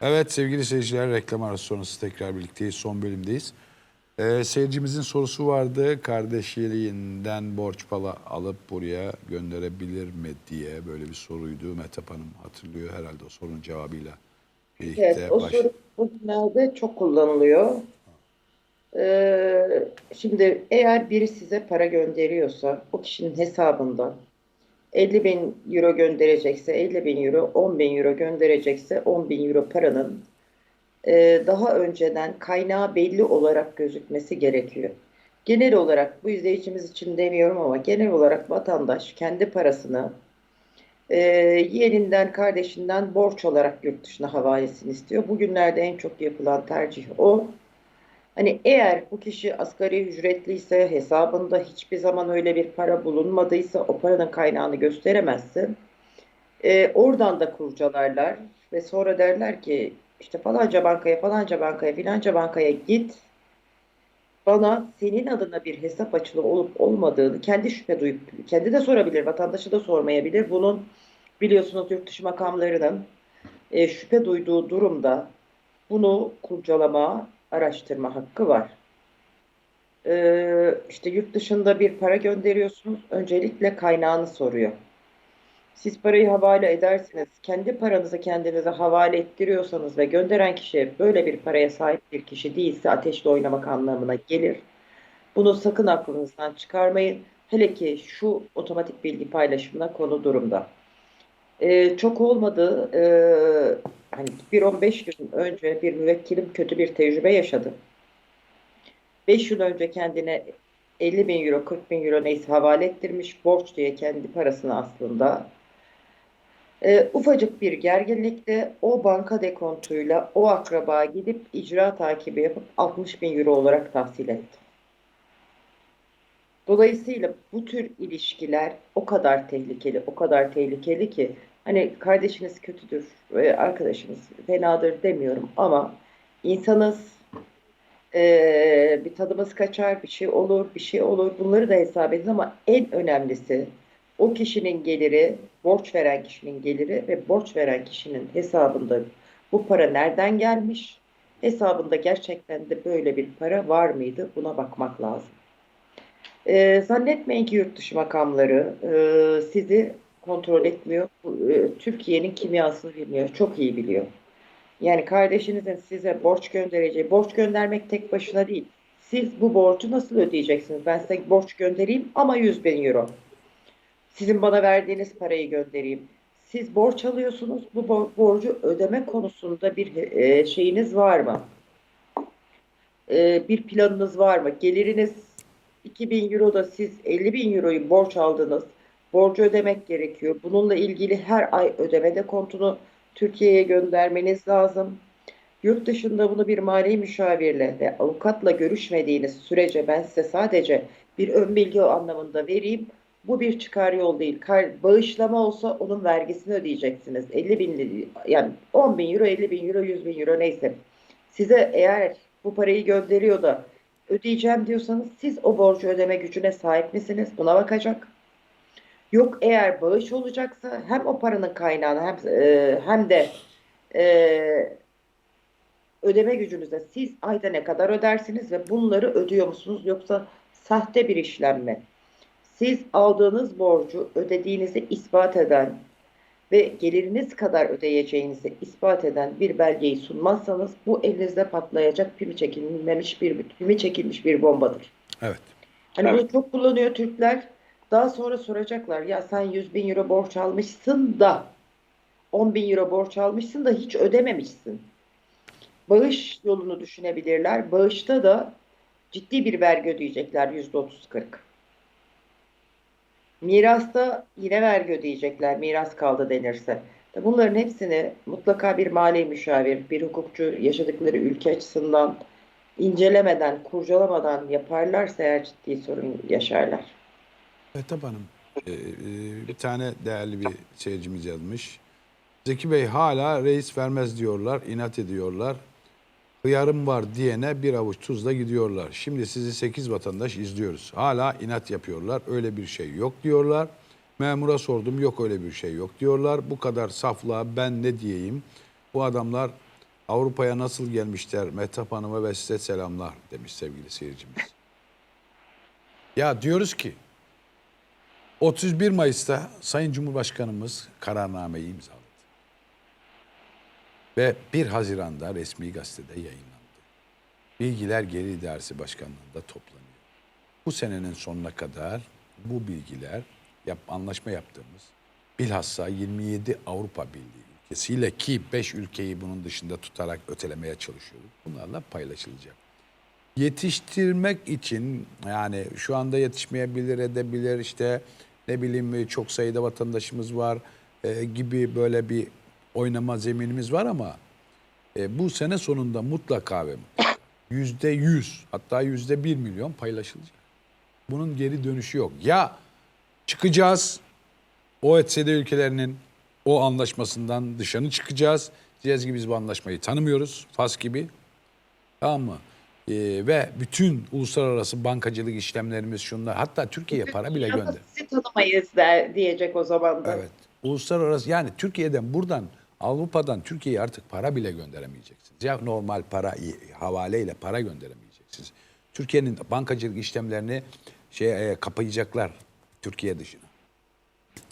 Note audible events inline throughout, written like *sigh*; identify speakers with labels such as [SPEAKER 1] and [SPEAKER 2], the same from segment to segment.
[SPEAKER 1] Evet sevgili seyirciler reklam arası sonrası tekrar birlikteyiz. Son bölümdeyiz. Ee, seyircimizin sorusu vardı. Kardeşliğinden borç pala alıp buraya gönderebilir mi diye böyle bir soruydu. Metap Hanım hatırlıyor herhalde o sorunun cevabıyla birlikte.
[SPEAKER 2] Evet, o
[SPEAKER 1] baş-
[SPEAKER 2] soru bugünlerde çok kullanılıyor. Ee, şimdi eğer biri size para gönderiyorsa o kişinin hesabından 50 bin euro gönderecekse 50 bin euro, 10 bin euro gönderecekse 10 bin euro paranın e, daha önceden kaynağı belli olarak gözükmesi gerekiyor. Genel olarak bu izleyicimiz için demiyorum ama genel olarak vatandaş kendi parasını e, yeğeninden, kardeşinden borç olarak yurt dışına havalesini istiyor. Bugünlerde en çok yapılan tercih o. Hani eğer bu kişi asgari ücretliyse hesabında hiçbir zaman öyle bir para bulunmadıysa o paranın kaynağını gösteremezse e, oradan da kurcalarlar ve sonra derler ki işte falanca bankaya falanca bankaya filanca bankaya git. Bana senin adına bir hesap açılı olup olmadığını kendi şüphe duyup kendi de sorabilir vatandaşı da sormayabilir. Bunun biliyorsunuz yurt dışı makamlarının e, şüphe duyduğu durumda bunu kurcalama, araştırma hakkı var. Ee, işte yurt dışında bir para gönderiyorsunuz. Öncelikle kaynağını soruyor. Siz parayı havale edersiniz. Kendi paranızı kendinize havale ettiriyorsanız ve gönderen kişi böyle bir paraya sahip bir kişi değilse ateşle oynamak anlamına gelir. Bunu sakın aklınızdan çıkarmayın. Hele ki şu otomatik bilgi paylaşımına konu durumda. Ee, çok olmadı. Ee, hani bir 15 gün önce bir müvekkilim kötü bir tecrübe yaşadı. 5 yıl önce kendine 50 bin euro, 40 bin euro neyse havale ettirmiş. Borç diye kendi parasını aslında. Ee, ufacık bir gerginlikte o banka dekontuyla o akraba gidip icra takibi yapıp 60 bin euro olarak tahsil etti. Dolayısıyla bu tür ilişkiler o kadar tehlikeli, o kadar tehlikeli ki hani kardeşiniz kötüdür, ve arkadaşınız fenadır demiyorum ama insanız, eee, bir tadımız kaçar, bir şey olur, bir şey olur. Bunları da hesap edin ama en önemlisi o kişinin geliri, borç veren kişinin geliri ve borç veren kişinin hesabında bu para nereden gelmiş? Hesabında gerçekten de böyle bir para var mıydı? Buna bakmak lazım. Ee, zannetmeyin ki yurt dışı makamları e, sizi kontrol etmiyor. E, Türkiye'nin kimyasını bilmiyor. Çok iyi biliyor. Yani kardeşinizin size borç göndereceği, borç göndermek tek başına değil. Siz bu borcu nasıl ödeyeceksiniz? Ben size borç göndereyim ama 100 bin euro. Sizin bana verdiğiniz parayı göndereyim. Siz borç alıyorsunuz. Bu bor- borcu ödeme konusunda bir e, şeyiniz var mı? E, bir planınız var mı? Geliriniz 2000 Euro'da siz 50 bin Euro'yu borç aldınız. Borcu ödemek gerekiyor. Bununla ilgili her ay ödeme kontunu Türkiye'ye göndermeniz lazım. Yurt dışında bunu bir mali müşavirle ve avukatla görüşmediğiniz sürece ben size sadece bir ön bilgi anlamında vereyim. Bu bir çıkar yol değil. Bağışlama olsa onun vergisini ödeyeceksiniz. 50 bin yani 10 bin euro, 50 bin euro, 100 bin euro neyse. Size eğer bu parayı gönderiyor da ödeyeceğim diyorsanız siz o borcu ödeme gücüne sahip misiniz? Buna bakacak. Yok eğer bağış olacaksa hem o paranın kaynağını hem e, hem de e, ödeme gücünüze siz ayda ne kadar ödersiniz ve bunları ödüyor musunuz yoksa sahte bir işlem mi? Siz aldığınız borcu ödediğinizi ispat eden ve geliriniz kadar ödeyeceğinizi ispat eden bir belgeyi sunmazsanız bu elinizde patlayacak pimi çekilmemiş bir pimi çekilmiş bir bombadır.
[SPEAKER 1] Evet.
[SPEAKER 2] Hani
[SPEAKER 3] Evet.
[SPEAKER 2] bunu çok kullanıyor Türkler. Daha sonra soracaklar ya sen 100 bin euro borç almışsın da 10 bin euro borç almışsın da hiç ödememişsin. Bağış yolunu düşünebilirler. Bağışta da ciddi bir vergi ödeyecekler %30-40. Mirasta yine vergi ödeyecekler miras kaldı denirse. Bunların hepsini mutlaka bir mali müşavir, bir hukukçu yaşadıkları ülke açısından incelemeden, kurcalamadan yaparlarsa eğer ciddi sorun yaşarlar.
[SPEAKER 1] Metap Hanım e, e, bir tane değerli bir seyircimiz yazmış. Zeki Bey hala reis vermez diyorlar, inat ediyorlar. Hıyarım var diyene bir avuç tuzla gidiyorlar. Şimdi sizi 8 vatandaş izliyoruz. Hala inat yapıyorlar. Öyle bir şey yok diyorlar. Memura sordum yok öyle bir şey yok diyorlar. Bu kadar saflığa ben ne diyeyim? Bu adamlar Avrupa'ya nasıl gelmişler Mehtap Hanım'a ve size selamlar demiş sevgili seyircimiz. Ya diyoruz ki 31 Mayıs'ta Sayın Cumhurbaşkanımız kararnameyi imzaladı. Ve 1 Haziran'da resmi gazetede yayınlandı. Bilgiler Geri İdaresi Başkanlığı'nda toplanıyor. Bu senenin sonuna kadar bu bilgiler yap, anlaşma yaptığımız bilhassa 27 Avrupa Birliği ülkesiyle ki 5 ülkeyi bunun dışında tutarak ötelemeye çalışıyoruz. Bunlarla paylaşılacak. Yetiştirmek için yani şu anda yetişmeyebilir edebilir işte ne bileyim çok sayıda vatandaşımız var e, gibi böyle bir oynama zeminimiz var ama e, bu sene sonunda mutlaka ve yüzde yüz hatta yüzde bir milyon paylaşılacak. Bunun geri dönüşü yok. Ya çıkacağız OECD ülkelerinin o anlaşmasından dışarı çıkacağız. Diyeceğiz ki biz bu anlaşmayı tanımıyoruz. Fas gibi. Tamam mı? Ee, ve bütün uluslararası bankacılık işlemlerimiz şunlar. Hatta Türkiye'ye para bile gönder.
[SPEAKER 2] Sizi tanımayız der, diyecek o zaman da.
[SPEAKER 1] Evet. Uluslararası yani Türkiye'den buradan Avrupa'dan Türkiye'ye artık para bile gönderemeyeceksiniz. Ya normal para havaleyle para gönderemeyeceksiniz. Türkiye'nin bankacılık işlemlerini şey e, kapayacaklar Türkiye dışına.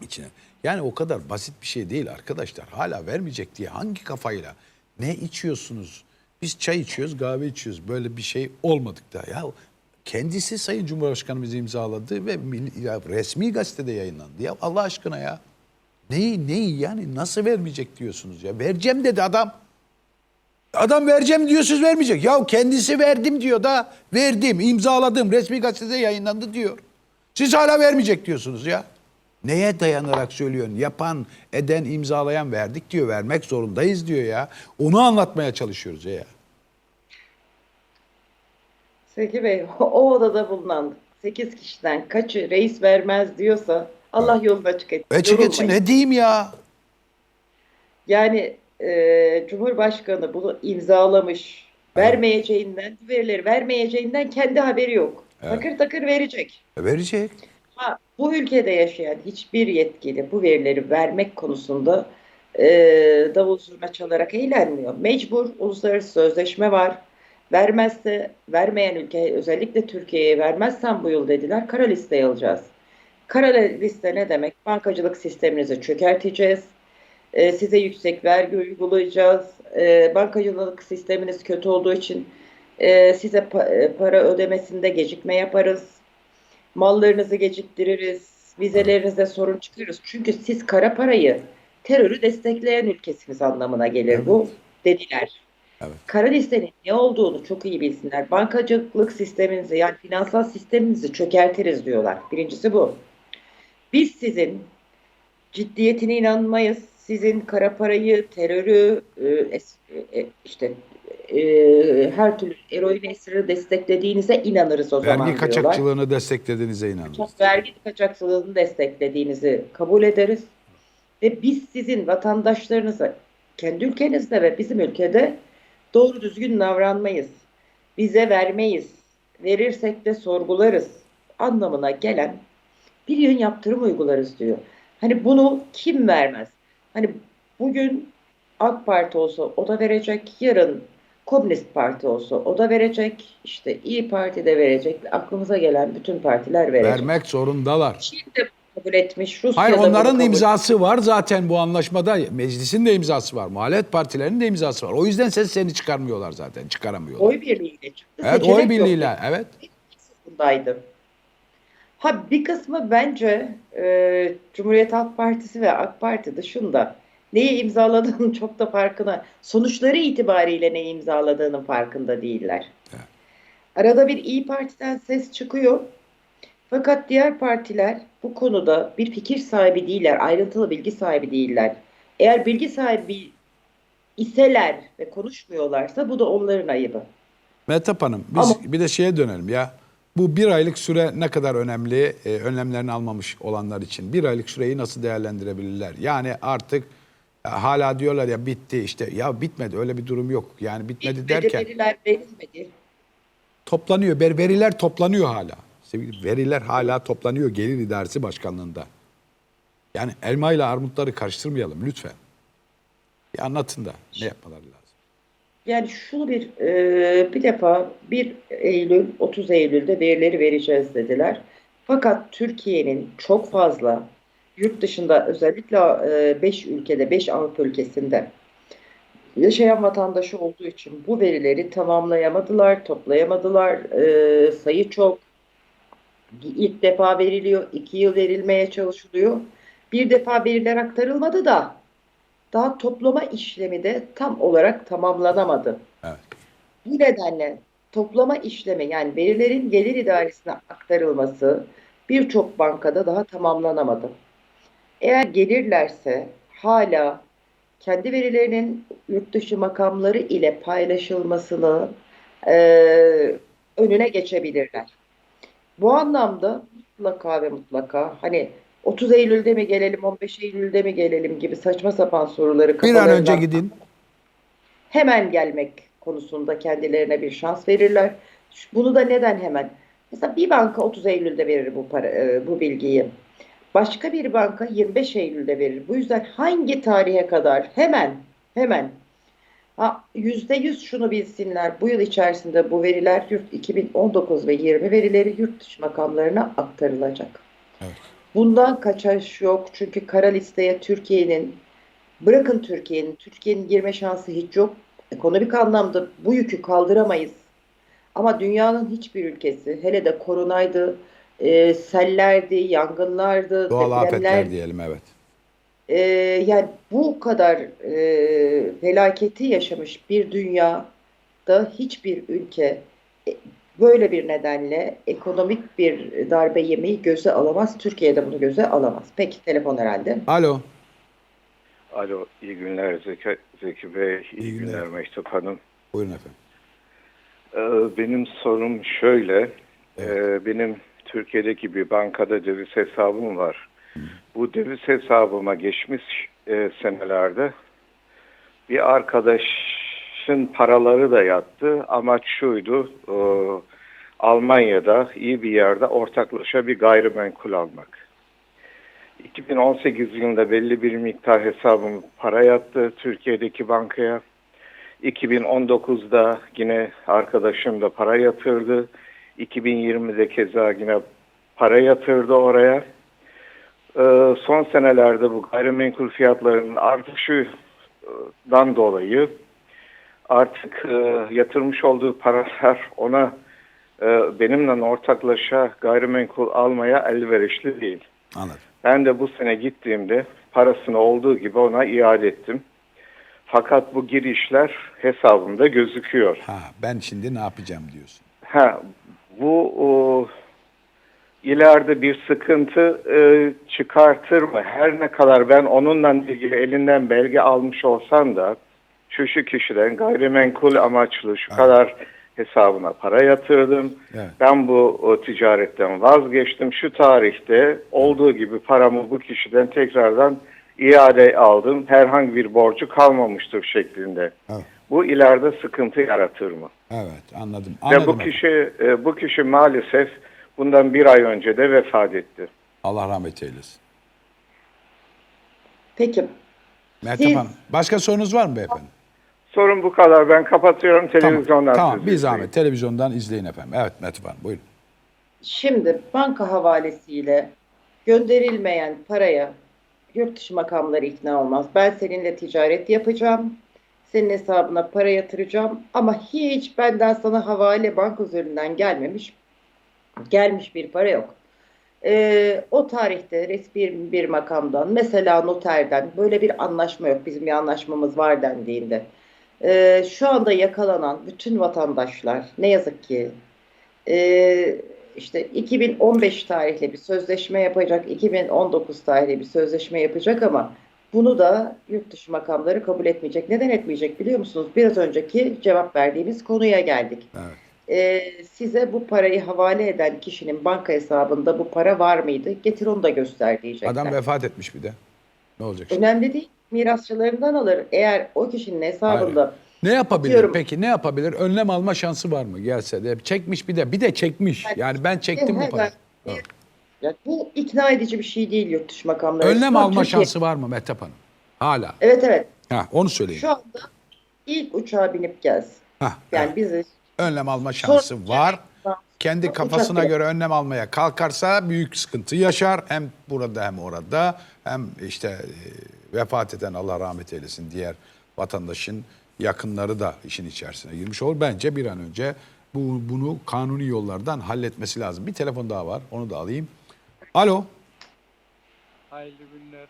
[SPEAKER 1] içine. Yani o kadar basit bir şey değil arkadaşlar. Hala vermeyecek diye hangi kafayla ne içiyorsunuz? Biz çay içiyoruz, kahve içiyoruz. Böyle bir şey olmadık da. Ya kendisi Sayın Cumhurbaşkanımız imzaladı ve ya resmi gazetede yayınlandı. Ya Allah aşkına ya. Neyi neyi yani nasıl vermeyecek diyorsunuz ya? Vereceğim dedi adam. Adam vereceğim diyorsunuz vermeyecek. Ya kendisi verdim diyor da verdim, imzaladım, resmi gazetede yayınlandı diyor. Siz hala vermeyecek diyorsunuz ya. Neye dayanarak söylüyorsun? Yapan, eden, imzalayan verdik diyor. Vermek zorundayız diyor ya. Onu anlatmaya çalışıyoruz ya.
[SPEAKER 2] Seki Bey, *laughs* o odada bulunan 8 kişiden kaçı reis vermez diyorsa Allah yolunu açık etsin.
[SPEAKER 1] Açık etsin ne diyeyim ya?
[SPEAKER 2] Yani e, Cumhurbaşkanı bunu imzalamış. Vermeyeceğinden, verileri vermeyeceğinden kendi haberi yok. Takır takır verecek.
[SPEAKER 1] E, Verecek.
[SPEAKER 2] Ama bu ülkede yaşayan hiçbir yetkili bu verileri vermek konusunda e, davul zurna çalarak eğlenmiyor. Mecbur uluslararası sözleşme var. Vermezse, vermeyen ülke özellikle Türkiye'ye vermezsen bu yıl dediler kara listeye alacağız. Kara liste ne demek? Bankacılık sisteminizi çökerteceğiz. E, size yüksek vergi uygulayacağız. E, bankacılık sisteminiz kötü olduğu için e, size pa- e, para ödemesinde gecikme yaparız. Mallarınızı geciktiririz. Vizelerinizde sorun çıkarırız. Çünkü siz kara parayı terörü destekleyen ülkesiniz anlamına gelir bu dediler.
[SPEAKER 1] Evet.
[SPEAKER 2] Kara listenin ne olduğunu çok iyi bilsinler. Bankacılık sisteminizi yani finansal sisteminizi çökertiriz diyorlar. Birincisi bu. Biz sizin ciddiyetine inanmayız. Sizin kara parayı, terörü, e, es- e, işte e, her türlü eroin esrarı desteklediğinize inanırız o zaman
[SPEAKER 1] Vergi
[SPEAKER 2] diyorlar.
[SPEAKER 1] kaçakçılığını desteklediğinize inanırız.
[SPEAKER 2] Vergi kaçakçılığını desteklediğinizi kabul ederiz. Ve biz sizin vatandaşlarınıza kendi ülkenizde ve bizim ülkede doğru düzgün davranmayız. Bize vermeyiz. Verirsek de sorgularız anlamına gelen bir yön yaptırım uygularız diyor. Hani bunu kim vermez? Hani bugün AK Parti olsa o da verecek, yarın Komünist Parti olsa o da verecek, işte İyi Parti de verecek, aklımıza gelen bütün partiler verecek.
[SPEAKER 1] Vermek zorundalar.
[SPEAKER 2] Çin de kabul etmiş, Rusya
[SPEAKER 1] Hayır onların
[SPEAKER 2] kabul
[SPEAKER 1] imzası var zaten bu anlaşmada. Meclisin de imzası var. Muhalefet partilerinin de imzası var. O yüzden ses seni çıkarmıyorlar zaten. Çıkaramıyorlar.
[SPEAKER 2] Oy birliğiyle çıktı.
[SPEAKER 1] evet
[SPEAKER 2] Seçenek
[SPEAKER 1] oy birliğiyle. Evet.
[SPEAKER 2] bundaydı. Ha bir kısmı bence e, Cumhuriyet Halk Partisi ve AK Parti dışında neyi imzaladığının *laughs* çok da farkına, sonuçları itibariyle neyi imzaladığının farkında değiller.
[SPEAKER 1] Evet.
[SPEAKER 2] Arada bir İyi Parti'den ses çıkıyor. Fakat diğer partiler bu konuda bir fikir sahibi değiller, ayrıntılı bilgi sahibi değiller. Eğer bilgi sahibi iseler ve konuşmuyorlarsa bu da onların ayıbı.
[SPEAKER 1] Mehtap Hanım biz
[SPEAKER 2] Ama-
[SPEAKER 1] bir de şeye dönelim ya. Bu bir aylık süre ne kadar önemli e, önlemlerini almamış olanlar için. Bir aylık süreyi nasıl değerlendirebilirler? Yani artık hala diyorlar ya bitti işte. Ya bitmedi öyle bir durum yok. Yani bitmedi
[SPEAKER 2] Bitmedi,
[SPEAKER 1] derken
[SPEAKER 2] veriler verilmedi.
[SPEAKER 1] toplanıyor. Ver- Veriler toplanıyor hala. Sevgili veriler hala toplanıyor Gelir İdaresi Başkanlığı'nda. Yani elma ile armutları karıştırmayalım lütfen. Bir anlatın da ne yapmaları lazım.
[SPEAKER 2] Yani şunu bir e, bir defa 1 Eylül 30 Eylül'de verileri vereceğiz dediler. Fakat Türkiye'nin çok fazla yurt dışında özellikle 5 ülkede 5 Avrupa ülkesinde yaşayan vatandaşı olduğu için bu verileri tamamlayamadılar, toplayamadılar. E, sayı çok. İlk defa veriliyor, iki yıl verilmeye çalışılıyor. Bir defa veriler aktarılmadı da daha toplama işlemi de tam olarak tamamlanamadı.
[SPEAKER 1] Evet.
[SPEAKER 2] Bu nedenle toplama işlemi yani verilerin gelir idaresine aktarılması birçok bankada daha tamamlanamadı. Eğer gelirlerse hala kendi verilerinin yurt dışı makamları ile paylaşılmasını eee, önüne geçebilirler. Bu anlamda mutlaka ve mutlaka hani 30 Eylül'de mi gelelim, 15 Eylül'de mi gelelim gibi saçma sapan soruları
[SPEAKER 1] Bir an önce gidin.
[SPEAKER 2] hemen gelmek konusunda kendilerine bir şans verirler. Bunu da neden hemen? Mesela bir banka 30 Eylül'de verir bu para, e, bu bilgiyi. Başka bir banka 25 Eylül'de verir. Bu yüzden hangi tarihe kadar hemen hemen ha, %100 şunu bilsinler. Bu yıl içerisinde bu veriler yurt 2019 ve 20 verileri yurt dışı makamlarına aktarılacak.
[SPEAKER 1] Evet.
[SPEAKER 2] Bundan kaçış yok. Çünkü kara listeye Türkiye'nin bırakın Türkiye'nin Türkiye'nin girme şansı hiç yok. Ekonomik anlamda bu yükü kaldıramayız. Ama dünyanın hiçbir ülkesi hele de koronaydı, e, sellerdi, yangınlardı,
[SPEAKER 1] Doğal
[SPEAKER 2] depremler
[SPEAKER 1] afetler diyelim evet.
[SPEAKER 2] ee, yani bu kadar e, felaketi yaşamış bir dünyada hiçbir ülke e, böyle bir nedenle ekonomik bir darbe yemeyi göze alamaz. Türkiye'de bunu göze alamaz. Peki telefon herhalde.
[SPEAKER 1] Alo.
[SPEAKER 3] Alo, iyi günler Zeki, Zeki Bey, iyi,
[SPEAKER 1] İyi günler.
[SPEAKER 3] günler Mehtap Hanım.
[SPEAKER 1] Buyurun efendim.
[SPEAKER 3] Ee, benim sorum şöyle, Ee, benim Türkiye'deki bir bankada döviz hesabım var. Bu döviz hesabıma geçmiş e, senelerde bir arkadaşın paraları da yattı. Amaç şuydu, e, Almanya'da iyi bir yerde ortaklaşa bir gayrimenkul almak. 2018 yılında belli bir miktar hesabım para yattı Türkiye'deki bankaya. 2019'da yine arkadaşım da para yatırdı. 2020'de keza yine para yatırdı oraya. Ee, son senelerde bu gayrimenkul fiyatlarının artışından dolayı artık e, yatırmış olduğu paralar ona e, benimle ortaklaşa gayrimenkul almaya elverişli değil.
[SPEAKER 1] Anladım.
[SPEAKER 3] Ben de bu sene gittiğimde parasını olduğu gibi ona iade ettim. Fakat bu girişler hesabımda gözüküyor.
[SPEAKER 1] Ha, ben şimdi ne yapacağım diyorsun.
[SPEAKER 3] Ha, bu o, ileride bir sıkıntı e, çıkartır mı? Her ne kadar ben onunla ilgili elinden belge almış olsam da şu şu kişiden gayrimenkul amaçlı şu kadar hesabına para yatırdım.
[SPEAKER 1] Evet.
[SPEAKER 3] Ben bu o, ticaretten vazgeçtim. Şu tarihte olduğu gibi paramı bu kişiden tekrardan iade aldım. Herhangi bir borcu kalmamıştır şeklinde.
[SPEAKER 1] Evet.
[SPEAKER 3] Bu ileride sıkıntı yaratır mı?
[SPEAKER 1] Evet anladım.
[SPEAKER 3] Ve
[SPEAKER 1] Anladım
[SPEAKER 3] bu
[SPEAKER 1] efendim.
[SPEAKER 3] kişi e, bu kişi maalesef bundan bir ay önce de vefat etti.
[SPEAKER 1] Allah rahmet eylesin.
[SPEAKER 2] Peki
[SPEAKER 1] Mehtap
[SPEAKER 2] Siz-
[SPEAKER 1] Hanım. Başka sorunuz var mı beyefendi?
[SPEAKER 3] Sorun bu kadar. Ben kapatıyorum televizyondan.
[SPEAKER 1] Tamam,
[SPEAKER 3] sizi
[SPEAKER 1] bir zahmet. Televizyondan izleyin efendim. Evet Mehtap Hanım buyurun.
[SPEAKER 2] şimdi banka havalesiyle gönderilmeyen paraya yurt dışı makamları ikna olmaz. Ben seninle ticaret yapacağım. Senin hesabına para yatıracağım ama hiç benden sana havale banka üzerinden gelmemiş gelmiş bir para yok. Ee, o tarihte resmi bir makamdan mesela noterden böyle bir anlaşma yok. Bizim bir anlaşmamız var dendiğinde. Ee, şu anda yakalanan bütün vatandaşlar ne yazık ki ee, işte 2015 tarihli bir sözleşme yapacak, 2019 tarihli bir sözleşme yapacak ama bunu da yurt dışı makamları kabul etmeyecek. Neden etmeyecek biliyor musunuz? Biraz önceki cevap verdiğimiz konuya geldik.
[SPEAKER 1] Evet.
[SPEAKER 2] Ee, size bu parayı havale eden kişinin banka hesabında bu para var mıydı? Getir onu da göster diyecekler.
[SPEAKER 1] Adam vefat etmiş bir de. Ne olacak şimdi?
[SPEAKER 2] Önemli değil. Mirasçılarından alır. Eğer o kişinin hesabında
[SPEAKER 1] Ne yapabilir
[SPEAKER 2] Atıyorum.
[SPEAKER 1] peki? Ne yapabilir? Önlem alma şansı var mı gelse de? Çekmiş bir de. Bir de çekmiş. Yani ben çektim bu parayı. Evet.
[SPEAKER 2] Ya bu ikna edici bir şey değil yurt dışı makamları.
[SPEAKER 1] Önlem
[SPEAKER 2] açısından.
[SPEAKER 1] alma
[SPEAKER 2] Türkiye-
[SPEAKER 1] şansı var mı Mehtap Hanım? Hala.
[SPEAKER 2] Evet evet.
[SPEAKER 1] Ha, onu söyleyin.
[SPEAKER 2] Şu anda ilk uçağa binip gelsin. Yani
[SPEAKER 1] evet.
[SPEAKER 2] bizi
[SPEAKER 1] önlem alma şansı
[SPEAKER 2] Sonra-
[SPEAKER 1] var. Kendi kafasına göre önlem almaya kalkarsa büyük sıkıntı yaşar. Hem burada hem orada hem işte e, vefat eden Allah rahmet eylesin diğer vatandaşın yakınları da işin içerisine girmiş olur. Bence bir an önce bu bunu kanuni yollardan halletmesi lazım. Bir telefon daha var. Onu da alayım. Alo.
[SPEAKER 4] Hayırlı günler.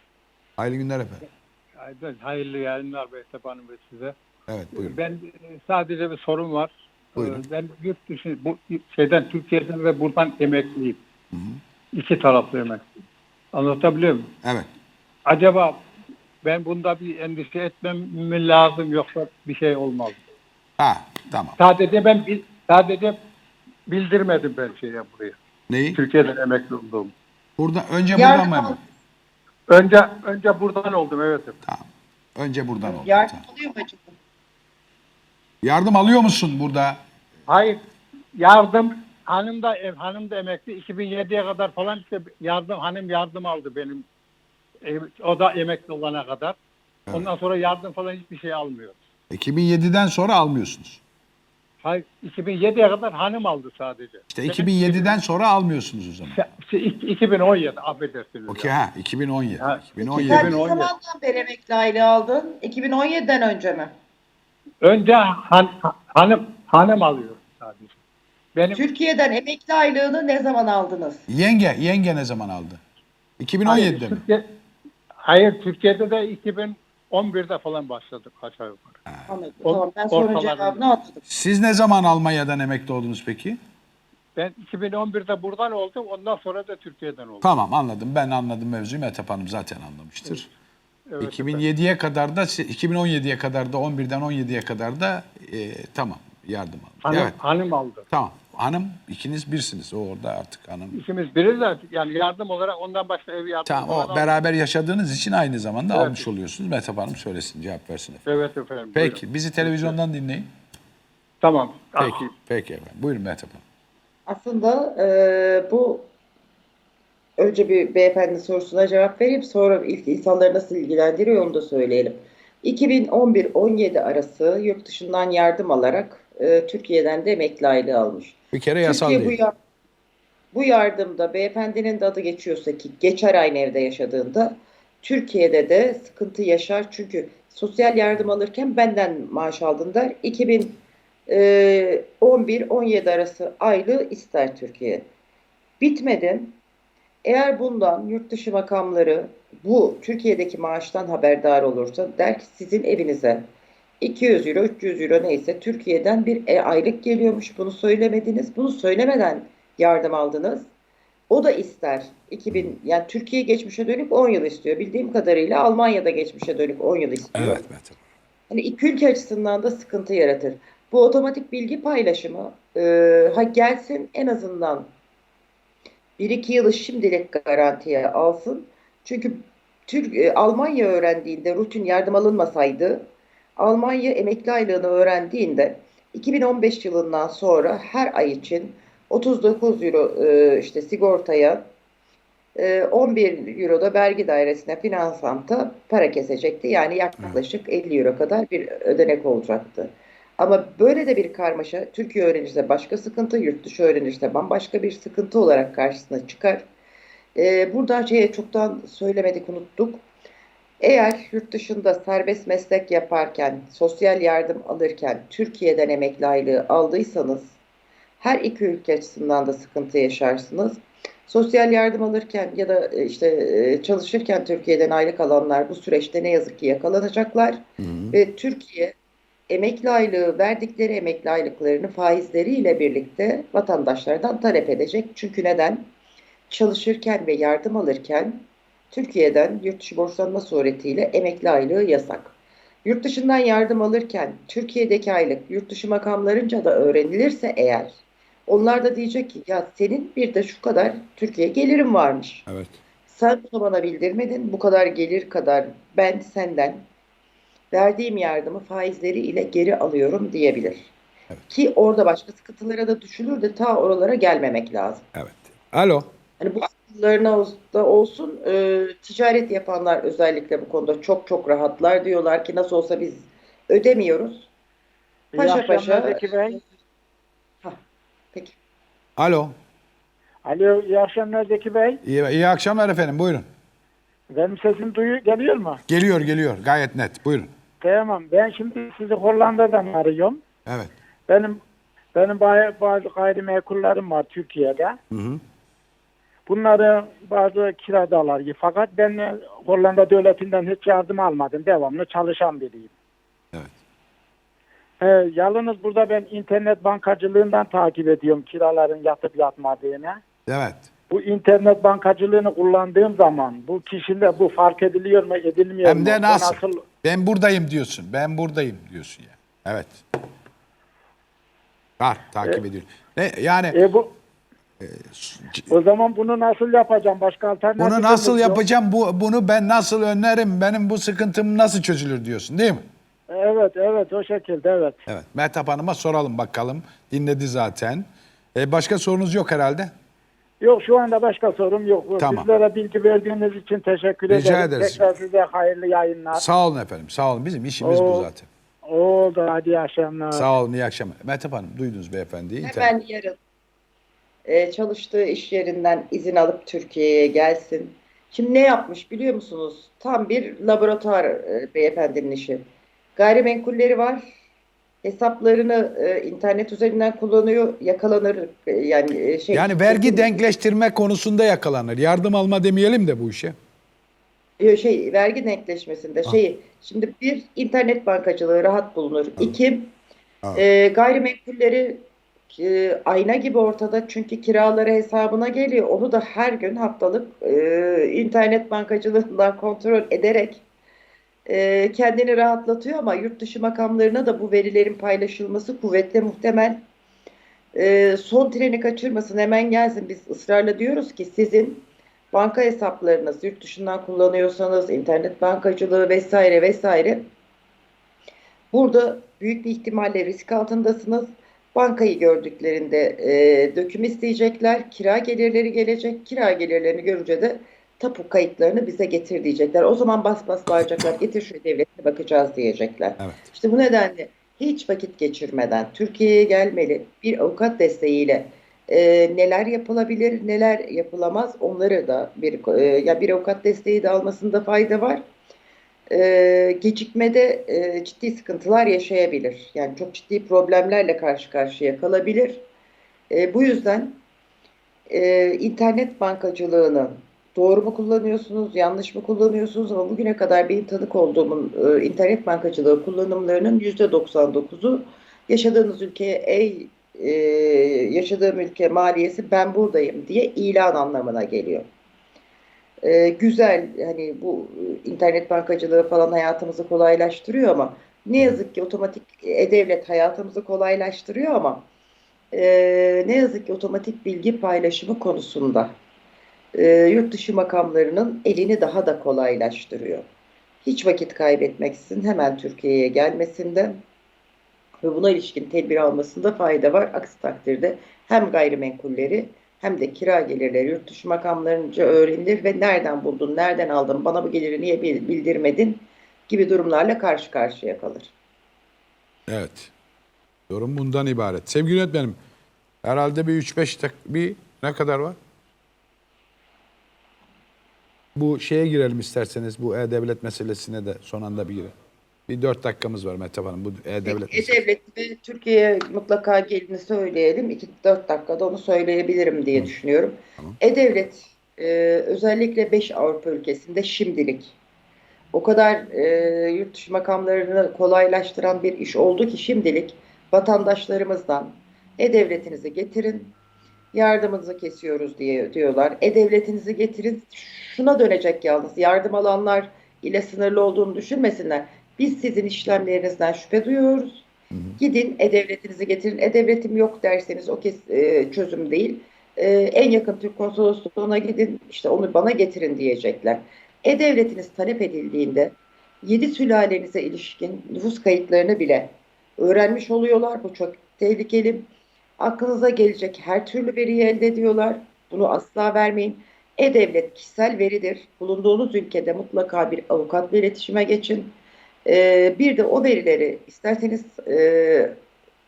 [SPEAKER 1] Hayırlı günler efendim.
[SPEAKER 4] Hayırlı, hayırlı yayınlar Behtap Hanım ve size.
[SPEAKER 1] Evet buyurun.
[SPEAKER 4] Ben e, sadece bir sorum var.
[SPEAKER 1] Buyurun.
[SPEAKER 4] Ee, Ben yurt dışı, bu, şeyden Türkiye'den ve buradan emekliyim. İki taraflı emekli. Anlatabiliyor muyum?
[SPEAKER 1] Evet.
[SPEAKER 4] Acaba ben bunda bir endişe etmem mi lazım yoksa bir şey olmaz?
[SPEAKER 1] Ha tamam.
[SPEAKER 4] Sadece ben sadece bildirmedim ben şeye buraya.
[SPEAKER 1] Neyi?
[SPEAKER 4] Türkiye'den emekli olduğumu.
[SPEAKER 1] Burada önce buradan
[SPEAKER 2] Yardım
[SPEAKER 1] mı
[SPEAKER 2] al-
[SPEAKER 1] hemen?
[SPEAKER 4] Önce önce buradan oldum evet.
[SPEAKER 1] Tamam. Önce buradan oldu.
[SPEAKER 2] yardım
[SPEAKER 1] Tamam.
[SPEAKER 2] oluyor mu acaba?
[SPEAKER 1] Yardım alıyor musun burada?
[SPEAKER 4] Hayır. Yardım hanım da ev hanım da emekli 2007'ye kadar falan işte yardım hanım yardım aldı benim. E, O da emekli olana kadar. Ondan sonra yardım falan hiçbir şey almıyor.
[SPEAKER 1] 2007'den sonra almıyorsunuz.
[SPEAKER 4] Hayır 2007'ye kadar hanım aldı sadece.
[SPEAKER 1] İşte
[SPEAKER 4] Benim
[SPEAKER 1] 2007'den sonra almıyorsunuz o zaman.
[SPEAKER 4] İşte iki- 2017 affedersiniz.
[SPEAKER 1] Okey ha 2017.
[SPEAKER 4] Ha,
[SPEAKER 1] 2017.
[SPEAKER 2] Sen ne
[SPEAKER 4] 2017.
[SPEAKER 2] zamandan beri emekli aylığı aldın? 2017'den önce mi?
[SPEAKER 4] Önce han, hanım hanım alıyor sadece. Benim
[SPEAKER 2] Türkiye'den emekli aylığını ne zaman aldınız?
[SPEAKER 1] Yenge, yenge ne zaman aldı? 2017'de
[SPEAKER 4] hayır,
[SPEAKER 1] mi?
[SPEAKER 4] Türkiye, hayır Türkiye'de de 2011'de falan başladık aşağı yukarı.
[SPEAKER 2] Anladım.
[SPEAKER 4] O-
[SPEAKER 2] tamam ben sorunun
[SPEAKER 4] ortalarında.
[SPEAKER 2] cevabını anladım.
[SPEAKER 1] Siz ne zaman Almanya'dan emekli oldunuz peki?
[SPEAKER 4] Ben 2011'de buradan oldum. Ondan sonra da Türkiye'den oldum.
[SPEAKER 1] Tamam anladım. Ben anladım mevzuyu. Metap Hanım zaten anlamıştır.
[SPEAKER 4] Evet,
[SPEAKER 1] 2007'ye kadar da 2017'ye kadar da 11'den 17'ye kadar da e, tamam yardım aldı.
[SPEAKER 4] Hanım,
[SPEAKER 1] Evet.
[SPEAKER 4] hanım aldı.
[SPEAKER 1] Tamam. Hanım ikiniz birsiniz. O orada artık hanım.
[SPEAKER 4] İkimiz biriz de yani yardım olarak ondan başka ev yardım
[SPEAKER 1] Tamam o beraber yaşadığınız için aynı zamanda
[SPEAKER 4] Evet.
[SPEAKER 1] almış oluyorsunuz. Metap Hanım söylesin, cevap versin efendim.
[SPEAKER 4] Evet efendim. buyurun.
[SPEAKER 1] Peki bizi televizyondan dinleyin.
[SPEAKER 4] Tamam.
[SPEAKER 1] Peki,
[SPEAKER 4] Peki.
[SPEAKER 1] peki efendim. Buyurun Mehtap Hanım.
[SPEAKER 2] Aslında e, bu önce bir beyefendi sorusuna cevap vereyim. Sonra ilk insanları nasıl ilgilendiriyor onu da söyleyelim. 2011-17 arası yurt dışından yardım alarak e, Türkiye'den de emekli aylığı almış.
[SPEAKER 1] Bir kere yasal
[SPEAKER 2] Türkiye bu,
[SPEAKER 1] değil.
[SPEAKER 2] yar- bu yardımda beyefendinin de adı geçiyorsa ki geçer aynı evde yaşadığında Türkiye'de de sıkıntı yaşar. Çünkü sosyal yardım alırken benden maaş aldın der. 2011-17 arası aylığı ister Türkiye. Bitmedi. Eğer bundan yurt dışı makamları bu Türkiye'deki maaştan haberdar olursa der ki sizin evinize 200 euro, 300 euro neyse Türkiye'den bir e, aylık geliyormuş. Bunu söylemediniz. Bunu söylemeden yardım aldınız. O da ister. 2000 yani Türkiye geçmişe dönük 10 yıl istiyor. Bildiğim kadarıyla Almanya'da geçmişe dönük 10 yıl istiyor.
[SPEAKER 1] Evet Mehtap.
[SPEAKER 2] Hani iki ülke açısından da sıkıntı yaratır. Bu otomatik bilgi paylaşımı e, ha gelsin en azından bir iki yılı şimdilik garantiye alsın. Çünkü Türk, e, Almanya öğrendiğinde rutin yardım alınmasaydı Almanya emekli aylığını öğrendiğinde 2015 yılından sonra her ay için 39 euro e, işte sigortaya e, 11 euro da vergi dairesine finansanta para kesecekti. Yani yaklaşık 50 euro kadar bir ödenek olacaktı. Ama böyle de bir karmaşa Türkiye öğrenirse başka sıkıntı, yurt dışı öğrenirse bambaşka bir sıkıntı olarak karşısına çıkar. Ee, burada şeye çoktan söylemedik, unuttuk. Eğer yurt dışında serbest meslek yaparken, sosyal yardım alırken Türkiye'den emekli aylığı aldıysanız her iki ülke açısından da sıkıntı yaşarsınız. Sosyal yardım alırken ya da e, işte e, çalışırken Türkiye'den aylık alanlar bu süreçte ne yazık ki yakalanacaklar. Ve Türkiye emekli aylığı verdikleri emekli aylıklarını faizleriyle birlikte vatandaşlardan talep edecek. Çünkü neden? Çalışırken ve yardım alırken Türkiye'den yurt dışı borçlanma suretiyle emekli aylığı yasak. Yurt dışından yardım alırken Türkiye'deki aylık yurt dışı makamlarınca da öğrenilirse eğer onlar da diyecek ki ya senin bir de şu kadar Türkiye gelirim varmış.
[SPEAKER 1] Evet.
[SPEAKER 2] Sen bunu bana bildirmedin. Bu kadar gelir kadar ben senden verdiğim yardımı faizleri ile geri alıyorum diyebilir. Ki orada başka sıkıntılara da düşülür de ta oralara gelmemek lazım.
[SPEAKER 1] Evet. Alo.
[SPEAKER 2] Hani bu akıllarına da olsun e, ticaret yapanlar özellikle bu konuda çok çok rahatlar diyorlar ki nasıl olsa biz ödemiyoruz.
[SPEAKER 5] İyi
[SPEAKER 2] Paşa
[SPEAKER 5] akşamlar
[SPEAKER 2] paşa.
[SPEAKER 5] Zeki Bey.
[SPEAKER 2] Peki.
[SPEAKER 1] Alo.
[SPEAKER 5] Alo, iyi akşamlar Zeki Bey.
[SPEAKER 1] İyi, iyi akşamlar efendim. Buyurun.
[SPEAKER 5] Benim sesim duyu geliyor mu?
[SPEAKER 1] Geliyor geliyor. Gayet net. Buyurun.
[SPEAKER 5] Tamam. Ben şimdi sizi Hollanda'dan arıyorum.
[SPEAKER 1] Evet.
[SPEAKER 5] Benim benim bazı gayrimenkullerim var Türkiye'de.
[SPEAKER 1] Hı hı.
[SPEAKER 5] Bunları bazı kiradalar. Fakat ben e, Hollanda devletinden hiç yardım almadım. Devamlı çalışan biriyim.
[SPEAKER 1] Evet.
[SPEAKER 5] Ee, yalnız burada ben internet bankacılığından takip ediyorum kiraların yatıp yatmadığını.
[SPEAKER 1] Evet.
[SPEAKER 5] Bu internet bankacılığını kullandığım zaman bu kişide bu fark ediliyor mu edilmiyor mu?
[SPEAKER 1] Hem de
[SPEAKER 5] Bu
[SPEAKER 1] nasıl? Ben buradayım diyorsun. Ben buradayım diyorsun yani. Evet. Var takip ediyor. Ne yani
[SPEAKER 5] E bu o zaman bunu nasıl yapacağım? Başka alternatif
[SPEAKER 1] bunu nasıl yapacağım? Bu bunu ben nasıl önlerim? Benim bu sıkıntım nasıl çözülür diyorsun, değil mi?
[SPEAKER 5] Evet, evet o şekilde evet.
[SPEAKER 1] Evet. Mehtap Hanım'a soralım bakalım. Dinledi zaten. E, başka sorunuz yok herhalde.
[SPEAKER 5] Yok şu anda başka sorum yok.
[SPEAKER 1] Tamam.
[SPEAKER 5] Bizlere bilgi verdiğiniz için teşekkür
[SPEAKER 1] Rica
[SPEAKER 5] ederim.
[SPEAKER 1] ederiz.
[SPEAKER 5] Tekrar size hayırlı yayınlar.
[SPEAKER 1] Sağ olun efendim. Sağ olun. Bizim işimiz bu
[SPEAKER 5] Oo.
[SPEAKER 1] zaten.
[SPEAKER 5] Oldu hadi iyi akşamlar.
[SPEAKER 1] Sağ olun. iyi akşamlar. Mehtap Hanım duydunuz beyefendiyi.
[SPEAKER 2] Hemen yarın e, çalıştığı iş yerinden izin alıp Türkiye'ye gelsin. Şimdi ne yapmış biliyor musunuz? Tam bir laboratuvar e, beyefendinin işi. Gayrimenkulleri var. Hesaplarını e, internet üzerinden kullanıyor. Yakalanır e, yani e, şey.
[SPEAKER 1] Yani vergi denkleştirme konusunda yakalanır. Yardım alma demeyelim de bu işe.
[SPEAKER 2] Yo, şey vergi denkleşmesinde şey şimdi bir internet bankacılığı rahat bulunur. İki
[SPEAKER 1] Ha.
[SPEAKER 2] e, gayrimenkulleri e, ayna gibi ortada çünkü kiraları hesabına geliyor. Onu da her gün haftalık e, internet bankacılığından kontrol ederek e, kendini rahatlatıyor ama yurt dışı makamlarına da bu verilerin paylaşılması kuvvetle muhtemel. E, son treni kaçırmasın hemen gelsin. Biz ısrarla diyoruz ki sizin banka hesaplarınız yurt dışından kullanıyorsanız internet bankacılığı vesaire vesaire burada büyük bir ihtimalle risk altındasınız. Bankayı gördüklerinde e, döküm isteyecekler. Kira gelirleri gelecek. Kira gelirlerini görünce de tapu kayıtlarını bize getir diyecekler. O zaman bas bas bağıracaklar. Getir şu devletine bakacağız diyecekler.
[SPEAKER 1] Evet.
[SPEAKER 2] İşte bu nedenle hiç vakit geçirmeden Türkiye'ye gelmeli bir avukat desteğiyle e, neler yapılabilir, neler yapılamaz onları da bir e, ya bir avukat desteği de almasında fayda var. E, gecikmede e, ciddi sıkıntılar yaşayabilir. Yani çok ciddi problemlerle karşı karşıya kalabilir. E, bu yüzden e, internet bankacılığını doğru mu kullanıyorsunuz, yanlış mı kullanıyorsunuz ama bugüne kadar benim tanık olduğum e, internet bankacılığı kullanımlarının %99'u yaşadığınız ülkeye ey e, yaşadığım ülke maliyesi ben buradayım diye ilan anlamına geliyor. E, güzel hani bu e, internet bankacılığı falan hayatımızı kolaylaştırıyor ama ne yazık ki otomatik e-devlet hayatımızı kolaylaştırıyor ama e, ne yazık ki otomatik bilgi paylaşımı konusunda e, yurt dışı makamlarının elini daha da kolaylaştırıyor. Hiç vakit kaybetmeksizin hemen Türkiye'ye gelmesinde ve buna ilişkin tedbir almasında fayda var. Aksi takdirde hem gayrimenkulleri hem de kira gelirleri yurt dışı makamlarınca öğrenilir ve nereden buldun, nereden aldın, bana bu geliri niye bil- bildirmedin gibi durumlarla karşı karşıya kalır.
[SPEAKER 1] Evet. Yorum bundan ibaret. Sevgili yönetmenim, herhalde bir 3-5 dak bir ne kadar var? Bu şeye girelim isterseniz bu e-devlet meselesine de son anda bir girelim. Bir 4 dakikamız var Mehtap Hanım bu e-devlet.
[SPEAKER 2] E-Devlet'te Türkiye'ye mutlaka gelini söyleyelim. 2-4 dakikada onu söyleyebilirim diye düşünüyorum. E-Devlet e, özellikle 5 Avrupa ülkesinde şimdilik o kadar e, yurt dışı makamlarını kolaylaştıran bir iş oldu ki şimdilik vatandaşlarımızdan E-Devletinizi getirin, yardımınızı kesiyoruz diye diyorlar. E-Devletinizi getirin, şuna dönecek yalnız yardım alanlar ile sınırlı olduğunu düşünmesinler. Biz sizin işlemlerinizden şüphe duyuyoruz. Gidin e-devletinizi getirin. E-devletim yok derseniz o kes, e, çözüm değil. E, en yakın Türk konsolosluğuna gidin. işte onu bana getirin diyecekler. E-devletiniz talep edildiğinde yedi sülalenize ilişkin nüfus kayıtlarını bile öğrenmiş oluyorlar. Bu çok tehlikeli. Aklınıza gelecek her türlü veriyi elde ediyorlar. Bunu asla vermeyin. E-Devlet kişisel veridir. Bulunduğunuz ülkede mutlaka bir avukatla iletişime geçin. Ee, bir de o verileri isterseniz e,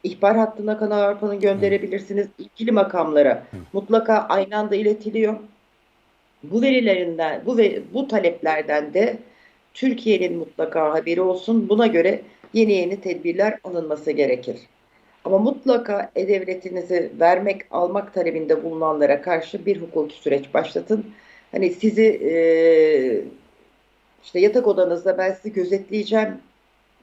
[SPEAKER 2] ihbar hattına Kanal Avrupa'nın gönderebilirsiniz. İlgili makamlara mutlaka aynı anda iletiliyor. Bu verilerinden, bu ve bu taleplerden de Türkiye'nin mutlaka haberi olsun. Buna göre yeni yeni tedbirler alınması gerekir. Ama mutlaka e-devletinizi vermek, almak talebinde bulunanlara karşı bir hukuki süreç başlatın. Hani sizi e, işte yatak odanızda ben sizi gözetleyeceğim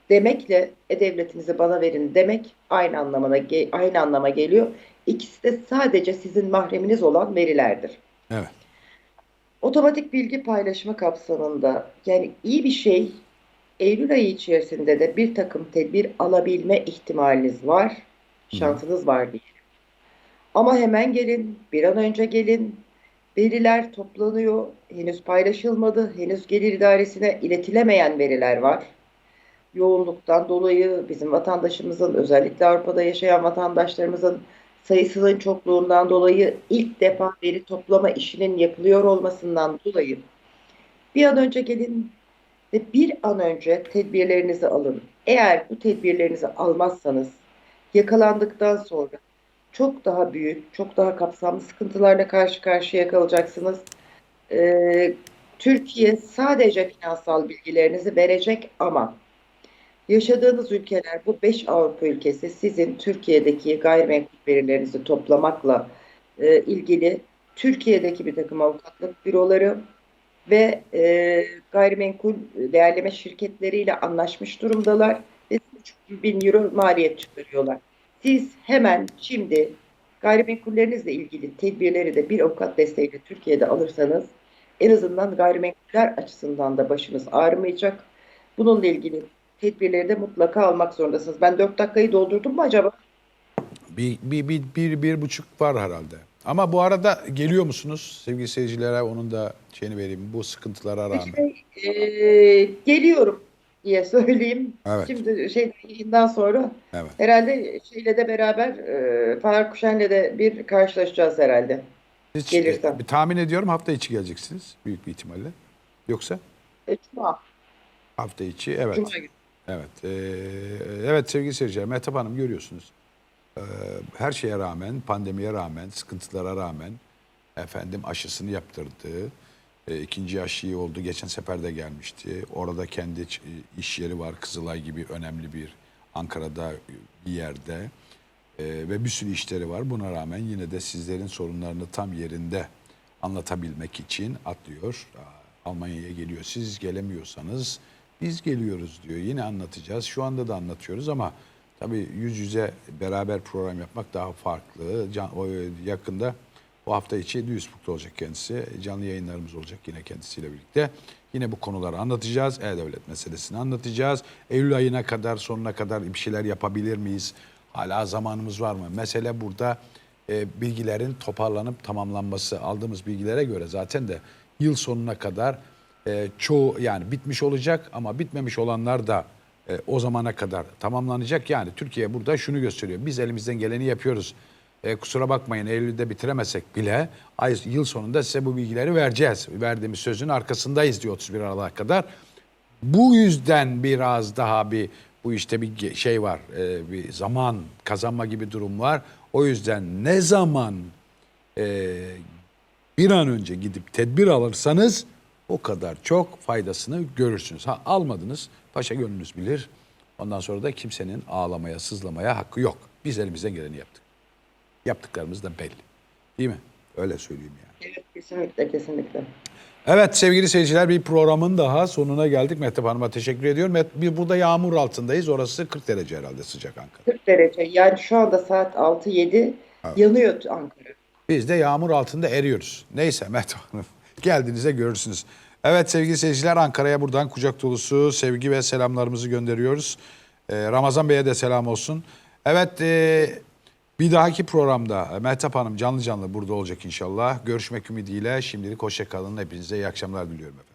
[SPEAKER 2] demekle e-devletinizi bana verin demek aynı anlamına aynı anlama geliyor. İkisi de sadece sizin mahreminiz olan verilerdir.
[SPEAKER 1] Evet.
[SPEAKER 2] Otomatik bilgi paylaşımı kapsamında yani iyi bir şey Eylül ayı içerisinde de bir takım tedbir alabilme ihtimaliniz var. Şansınız var diye. Ama hemen gelin, bir an önce gelin. Veriler toplanıyor, henüz paylaşılmadı, henüz gelir idaresine iletilemeyen veriler var. Yoğunluktan dolayı bizim vatandaşımızın, özellikle Avrupa'da yaşayan vatandaşlarımızın sayısının çokluğundan dolayı ilk defa veri toplama işinin yapılıyor olmasından dolayı bir an önce gelin ve bir an önce tedbirlerinizi alın. Eğer bu tedbirlerinizi almazsanız yakalandıktan sonra çok daha büyük, çok daha kapsamlı sıkıntılarla karşı karşıya kalacaksınız. Ee, Türkiye sadece finansal bilgilerinizi verecek ama yaşadığınız ülkeler bu 5 Avrupa ülkesi sizin Türkiye'deki gayrimenkul verilerinizi toplamakla e, ilgili Türkiye'deki bir takım avukatlık büroları ve e, gayrimenkul değerleme şirketleriyle anlaşmış durumdalar ve 3 bin euro maliyet çıkarıyorlar. Siz hemen şimdi gayrimenkullerinizle ilgili tedbirleri de bir avukat desteğiyle Türkiye'de alırsanız en azından gayrimenkuller açısından da başınız ağrımayacak. Bununla ilgili tedbirleri de mutlaka almak zorundasınız. Ben 4 dakikayı doldurdum mu acaba?
[SPEAKER 1] Bir, bir, bir, bir, bir buçuk var herhalde. Ama bu arada geliyor musunuz sevgili seyircilere? Onun da şeyini vereyim. Bu sıkıntılara rağmen.
[SPEAKER 2] İşte, eee, geliyorum diye söyleyeyim.
[SPEAKER 1] Evet.
[SPEAKER 2] Şimdi şey yayından sonra
[SPEAKER 1] Evet.
[SPEAKER 2] herhalde şeyle de beraber eee Faruk Kuşen'le de bir karşılaşacağız herhalde.
[SPEAKER 1] Hiç,
[SPEAKER 2] Gelirsem.
[SPEAKER 1] e, bir tahmin ediyorum hafta içi geleceksiniz büyük bir ihtimalle. Yoksa
[SPEAKER 2] E, Cuma,
[SPEAKER 1] hafta içi evet.
[SPEAKER 2] Cuma günü.
[SPEAKER 1] Evet. e, evet sevgili seyirciler Mehtap Hanım görüyorsunuz. E, her şeye rağmen, pandemiye rağmen, sıkıntılara rağmen efendim aşısını yaptırdı. E, ikinci aşıyı oldu. Geçen sefer de gelmişti. Orada kendi ç- iş yeri var. Kızılay gibi önemli bir Ankara'da bir yerde. E, ve bir sürü işleri var. Buna rağmen yine de sizlerin sorunlarını tam yerinde anlatabilmek için atlıyor. Almanya'ya geliyor. Siz gelemiyorsanız biz geliyoruz diyor. Yine anlatacağız. Şu anda da anlatıyoruz ama tabii yüz yüze beraber program yapmak daha farklı. Can, o yakında bu hafta içi Duisburg'da olacak kendisi. Canlı yayınlarımız olacak yine kendisiyle birlikte. Yine bu konuları anlatacağız. E-Devlet meselesini anlatacağız. Eylül ayına kadar, sonuna kadar bir şeyler yapabilir miyiz? Hala zamanımız var mı? Mesele burada e, bilgilerin toparlanıp tamamlanması. Aldığımız bilgilere göre zaten de yıl sonuna kadar e, çoğu yani bitmiş olacak ama bitmemiş olanlar da e, o zamana kadar tamamlanacak. Yani Türkiye burada şunu gösteriyor. Biz elimizden geleni yapıyoruz. E, kusura bakmayın Eylül'de bitiremesek bile ay, yıl sonunda size bu bilgileri vereceğiz. Verdiğimiz sözün arkasındayız diyor 31 Aralık'a kadar. Bu yüzden biraz daha bir bu işte bir şey var. e, bir zaman kazanma gibi durum var. O yüzden ne zaman e, bir an önce gidip tedbir alırsanız o kadar çok faydasını görürsünüz. Ha almadınız paşa gönlünüz bilir. Ondan sonra da kimsenin ağlamaya, sızlamaya hakkı yok. Biz elimizden geleni yaptık. Yaptıklarımız da belli. Değil mi? Öyle söyleyeyim yani.
[SPEAKER 2] Evet, kesinlikle, kesinlikle.
[SPEAKER 1] Evet sevgili seyirciler bir programın daha sonuna geldik. Mehtap Hanım'a teşekkür ediyorum. Bir burada yağmur altındayız. Orası 40 derece herhalde sıcak Ankara.
[SPEAKER 2] 40 derece. Yani şu anda saat 6-7 yanıyor Ankara.
[SPEAKER 1] Biz de yağmur altında eriyoruz. Neyse Mehtap Hanım *laughs* geldiğinizde görürsünüz. Evet sevgili seyirciler Ankara'ya buradan kucak dolusu sevgi ve selamlarımızı gönderiyoruz. Ee, Ramazan Bey'e de selam olsun. Evet e, bir dahaki programda Mehtap Hanım canlı canlı burada olacak inşallah. Görüşmek ümidiyle şimdilik hoşçakalın. Hepinize iyi akşamlar diliyorum.